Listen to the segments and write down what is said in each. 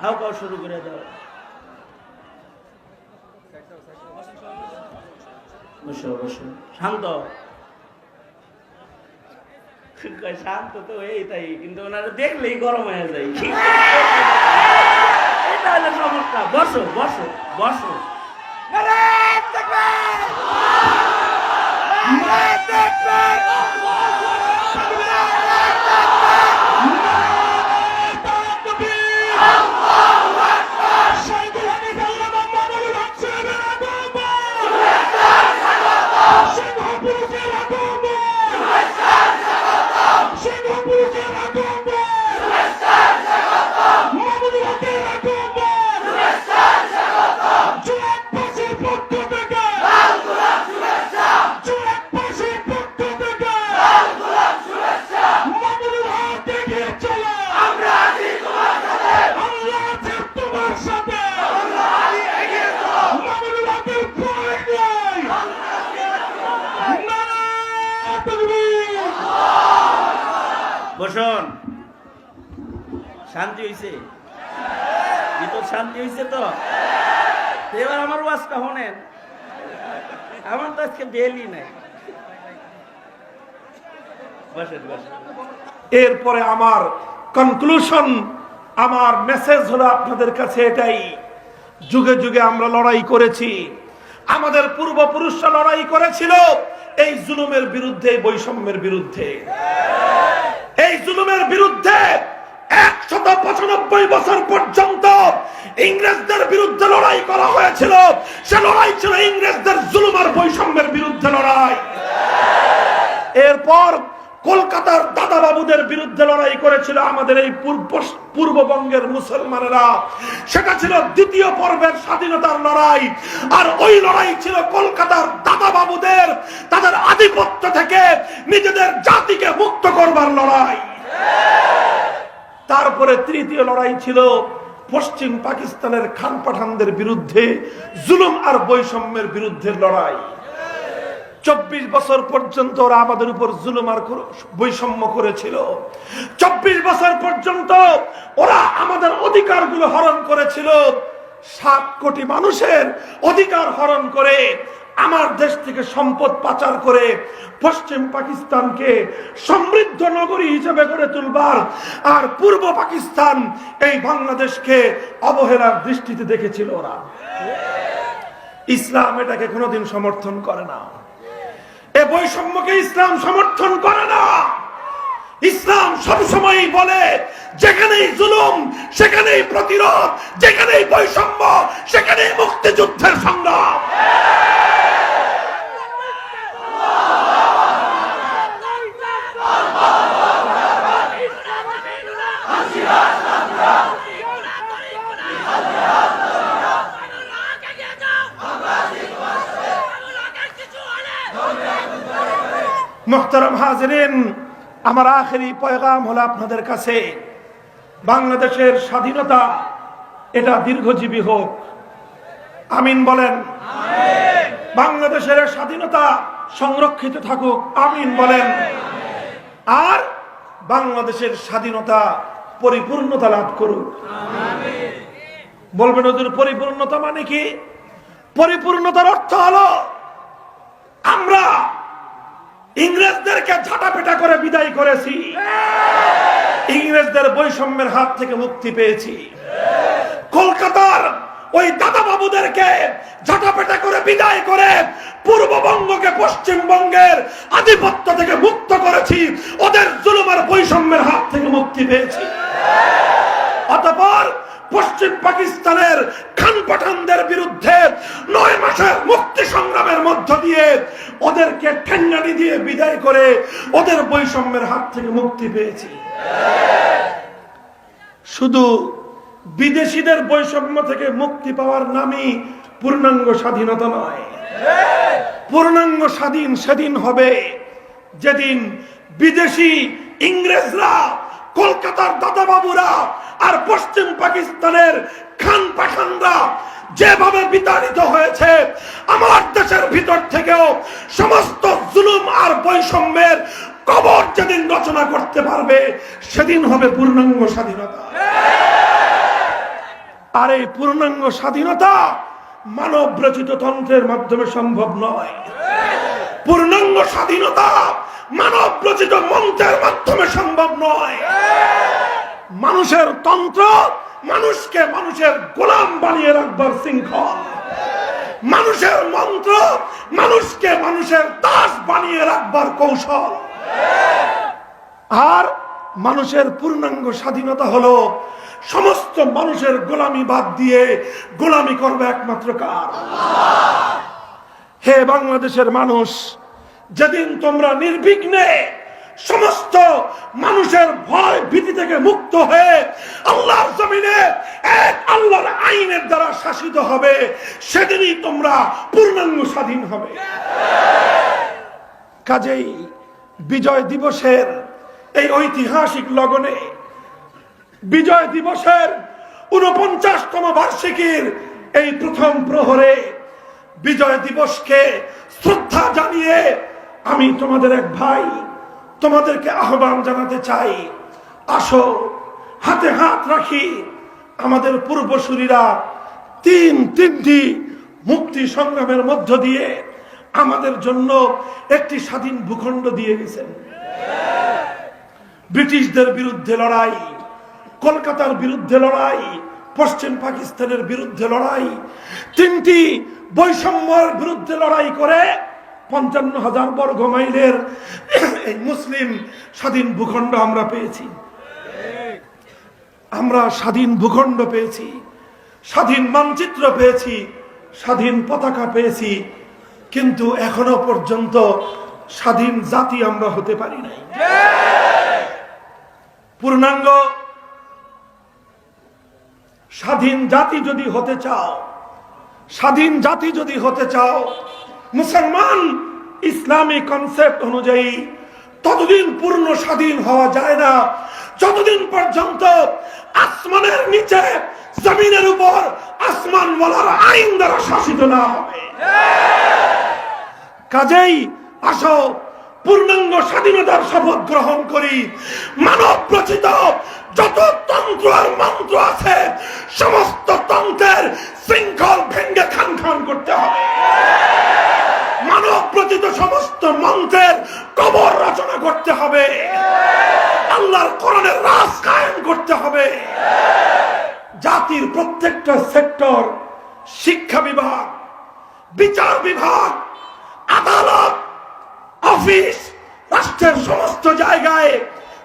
হাও কাও শুরু করে দাও। শান্ত। শান্ত তো এই তাই, কিন্তু ওনারা দেখলেই গরম হয়ে যায়। এটা হলো সমস্যা। বসো বসো বসো। বসুন শান্তি হয়েছে ভিতর শান্তি হয়েছে তো। এবার আমার ওয়াজটা শোনেন। আমার তো আজকে বেলই নাই। এরপরে আমার কনক্লুশন আমার মেসেজ হলো আপনাদের কাছে এটাই। যুগে যুগে আমরা লড়াই করেছি। আমাদের পূর্বপুরুষরা লড়াই করেছিল এই জুলুমের বিরুদ্ধে বৈষম্যের বিরুদ্ধে। এই জুলুমের বিরুদ্ধে একশত পঁচানব্বই বছর পর্যন্ত ইংরেজদের বিরুদ্ধে লড়াই করা হয়েছিল। সে লড়াই ছিল ইংরেজদের জুলুম আর বৈষম্যের বিরুদ্ধে লড়াই। এরপর কলকাতার দাদা বাবুদের বিরুদ্ধে লড়াই করেছিল আমাদের এই পূর্ব- পূর্ববঙ্গের মুসলমানেরা। সেটা ছিল দ্বিতীয় পর্বের স্বাধীনতার লড়াই। আর ওই লড়াই ছিল কলকাতার দাদা বাবুদের তাদের আধিপত্য থেকে নিজেদের জাতিকে মুক্ত করবার লড়াই। তারপরে তৃতীয় লড়াই ছিল পশ্চিম পাকিস্তানের খান পাঠানদের বিরুদ্ধে জুলুম আর বৈষম্যের বিরুদ্ধে লড়াই। চব্বিশ বছর পর্যন্ত ওরা আমাদের উপর জুলুম আর বৈষম্য করেছিল। চব্বিশ বছর পর্যন্ত ওরা আমাদের অধিকারগুলো হরণ করেছিল। সাত কোটি মানুষের অধিকার হরণ করে আমার দেশ থেকে সম্পদ পাচার করে পশ্চিম পাকিস্তানকে সমৃদ্ধ নগরী হিসেবে গড়ে তুলবার আর পূর্ব পাকিস্তান এই বাংলাদেশকে অবহেলার দৃষ্টিতে দেখেছিল ওরা। ইসলাম এটাকে কোনোদিন সমর্থন করে না। এ বৈষম্যকে ইসলাম সমর্থন করে না। ইসলাম সবসময় বলে, যেখানেই জুলুম, সেখানেই প্রতিরোধ, যেখানেই বৈষম্য, সেখানেই মুক্তিযুদ্ধের সংগ্রাম। মোহতারাম হাজরিন, আমার আখেরি পয়গাম হলো আপনাদের কাছে। বাংলাদেশের স্বাধীনতা, এটা দীর্ঘজীবী হোক। আমিন বলেন। বাংলাদেশের স্বাধীনতা সংরক্ষিত থাকুক, আমিন বলেন। আর বাংলাদেশের স্বাধীনতা পরিপূর্ণতা লাভ করুক। বলবেন ওদের পরিপূর্ণতা মানে কি? পরিপূর্ণতার অর্থ হলো আমরা ইংরেজদেরকে ঝাঁটাপেটা করে বিদায় করেছি। ইংরেজদের বৈষম্যের হাত থেকে মুক্তি পেয়েছি। কলকাতার ওই দাদা বাবুদেরকে ঝাঁটাপেটা করে বিদায় করে পূর্ববঙ্গকে পশ্চিমবঙ্গের আধিপত্য থেকে মুক্ত করেছি, ওদের জুলুমার বৈষম্যের হাত থেকে মুক্তি পেয়েছি। অতপর পশ্চিম পাকিস্তানের খান পাঠানদের বিরুদ্ধে নয় মাসের মুক্তি সংগ্রামের মধ্য দিয়ে ওদেরকে ঠেঙ্গানি দিয়ে বিদায় করে ওদের বৈষম্যের হাত থেকে মুক্তি পেয়েছি। শুধু বিদেশিদের বৈষম্য থেকে মুক্তি পাওয়ার নামই পূর্ণাঙ্গ স্বাধীনতা নয়। পূর্ণাঙ্গ স্বাধীন সেদিন হবে যেদিন বিদেশি ইংরেজরা কলকাতার দাদাবাবুরা আর পশ্চিম পাকিস্তানের খান পাঠানরা যেভাবে বিতাড়িত হয়েছে, আমার দেশের ভিতর থেকেও সমস্ত জুলুম আর বৈষম্যের কবর যেদিন রচনা করতে পারবে, সেদিন হবে পূর্ণাঙ্গ স্বাধীনতা। আর এই পূর্ণাঙ্গ স্বাধীনতা মানব রচিত তন্ত্রের মাধ্যমে সম্ভব নয়। পূর্ণাঙ্গ স্বাধীনতা মানব রচিত মন্ত্রের মাধ্যমে সম্ভব নয়। মানুষের তন্ত্র মানুষকে মানুষের গোলাম বানিয়ে রাখবার শৃঙ্খল। মানুষের মন্ত্র মানুষকে মানুষের দাস বানিয়ে রাখবার কৌশল। আর মানুষের পূর্ণাঙ্গ স্বাধীনতা হলো সমস্ত মানুষের গোলামি বাদ দিয়ে গোলামি করবে একমাত্র কার? হে বাংলাদেশের মানুষ যেদিন তোমরা নির্বিঘ্নে সমস্ত মানুষের ভয় ভীতি থেকে মুক্ত হয়ে আল্লাহর জমিনে এক আল্লাহর আইনের দ্বারা শাসিত হবে, সেদিনই তোমরা পূর্ণাঙ্গ স্বাধীন হবে। কাজেই বিজয় দিবসের এই ঐতিহাসিক লগনে বিজয় দিবসের উনপঞ্চাশতম বার্ষিকীর এই প্রথম প্রহরে বিজয় দিবসকে শ্রদ্ধা জানিয়ে আমি তোমাদের এক ভাই, তোমাদেরকে আহ্বান জানাতে চাই। আসো, হাতে হাত রাখি, আমাদের পূর্বসূরীরা তিন তিনটি মুক্তি সংগ্রামের মধ্য দিয়ে আমাদের জন্য একটি স্বাধীন ভূখণ্ড দিয়ে গেছেন। ব্রিটিশদের বিরুদ্ধে লড়াই, কলকাতার বিরুদ্ধে লড়াই, পশ্চিম পাকিস্তানের বিরুদ্ধে লড়াই, তিনটি বৈষম্যের বিরুদ্ধে লড়াই করে পঞ্চান্ন হাজার বর্গ মাইলের এই মুসলিম স্বাধীন ভূখণ্ড আমরা পেয়েছি। আমরা স্বাধীন ভূখণ্ড পেয়েছি, স্বাধীন মানচিত্র পেয়েছি, স্বাধীন পতাকা পেয়েছি, কিন্তু এখনও পর্যন্ত স্বাধীন জাতি আমরা হতে পারি নাই। পূর্ণাঙ্গ স্বাধীন জাতি যদি হতে চাও, স্বাধীন জাতি যদি হতে চাও মুসলমান ইসলামী কনসেপ্ট অনুযায়ী ততদিন পূর্ণ স্বাধীন হওয়া যায় না। যতদিন পর্যন্ত আসমানের নিচে জমিনের উপর আসমান বলার আইন দ্বারা শাসিত না হবে। কাজেই আসো, পূর্ণাঙ্গ স্বাধীনতার শপথ গ্রহণ করি। মানব রচিত যত তন্ত্র আর মন্ত্র আছে, সমস্ত তন্ত্রের শৃঙ্খল ভেঙ্গে খান খান করতে হবে। মানব সমস্ত মন্ত্রের কবর রচনা করতে হবে। আল্লাহর কোরআনের রাজ কায়েম করতে হবে। জাতির প্রত্যেকটা সেক্টর, শিক্ষা বিভাগ, বিচার বিভাগ, আদালত, অফিস, রাষ্ট্রের সমস্ত জায়গায়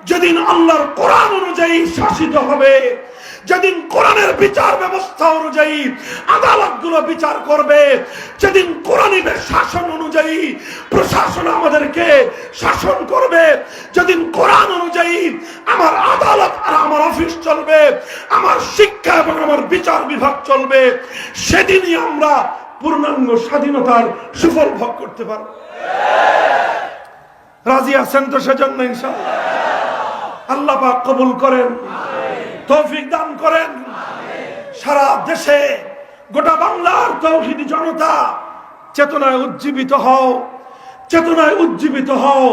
যেদিন আল্লাহর কোরআন অনুযায়ী শাসিত হবে যেদিন কোরআনের বিচার ব্যবস্থা অনুযায়ী, আদালতগুলো বিচার করবে, যেদিন কোরআনী শাসন অনুযায়ী প্রশাসন আমাদেরকে শাসন করবে, যেদিন কোরআন অনুযায়ী আমার আদালত আর আমার অফিস চলবে, আমার শিক্ষা এবং আমার বিচার বিভাগ চলবে, সেদিনই আমরা পূর্ণাঙ্গ স্বাধীনতার সুফল ভোগ করতে পারব। রাজি আছেন তো সেজন্য ইনশাল্লাহ আল্লাহ পাক কবুল করেন। তৌফিক দান করেন। সারা দেশে গোটা বাংলার তৌহিদি জনতা চেতনায় উজ্জীবিত হও, চেতনায় উজ্জীবিত হও।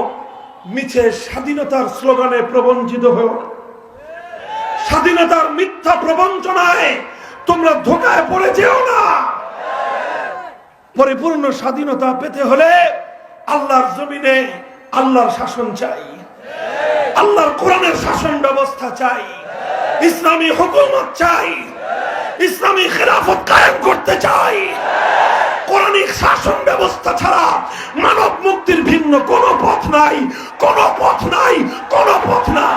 মিছে স্বাধীনতার স্লোগানে প্রবঞ্চিত হও। স্বাধীনতার মিথ্যা প্রবঞ্চনায় তোমরা ধোকায় পড়ে যেও না। পরিপূর্ণ স্বাধীনতা পেতে হলে আল্লাহর জমিনে আল্লাহর শাসন চাই। আল্লাহর কোরআনের শাসন ব্যবস্থা চাই। ইসলামী হুকুমত চাই। ইসলামী খেলাফত কায়েম করতে চাই। কোরআনিক শাসন ব্যবস্থা ছাড়া মানব মুক্তির ভিন্ন কোনো পথ নাই, কোনো পথ নাই, কোনো পথ নাই।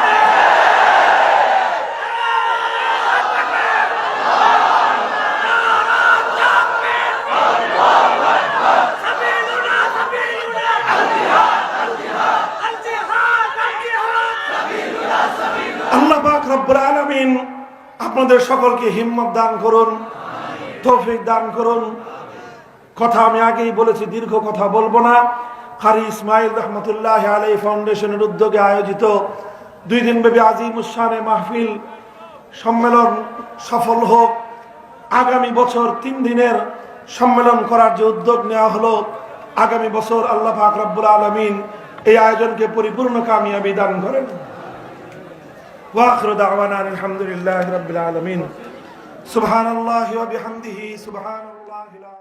আল্লাহ পাক রব্বুল আলামিন আপনাদের সকলকে হিম্মত দান করুন, তৌফিক দান করুন। কথা আমি আগেই বলেছি, দীর্ঘ কথা বলব না। হারি ইসমাইল রহমতুল্লাহ আলাই ফাউন্ডেশনের উদ্যোগে আয়োজিত দুই দিন ব্যাপী আজিম উসানে মাহফিল সম্মেলন সফল হোক। আগামী বছর তিন দিনের সম্মেলন করার যে উদ্যোগ নেওয়া হলো, আগামী বছর আল্লাহ পাক রব্বুল আলমিন এই আয়োজনকে পরিপূর্ণ কামিয়াবি দান করেন। واخر دعوانا الحمد لله رب العالمين سبحان الله وبحمده سبحان الله العظيم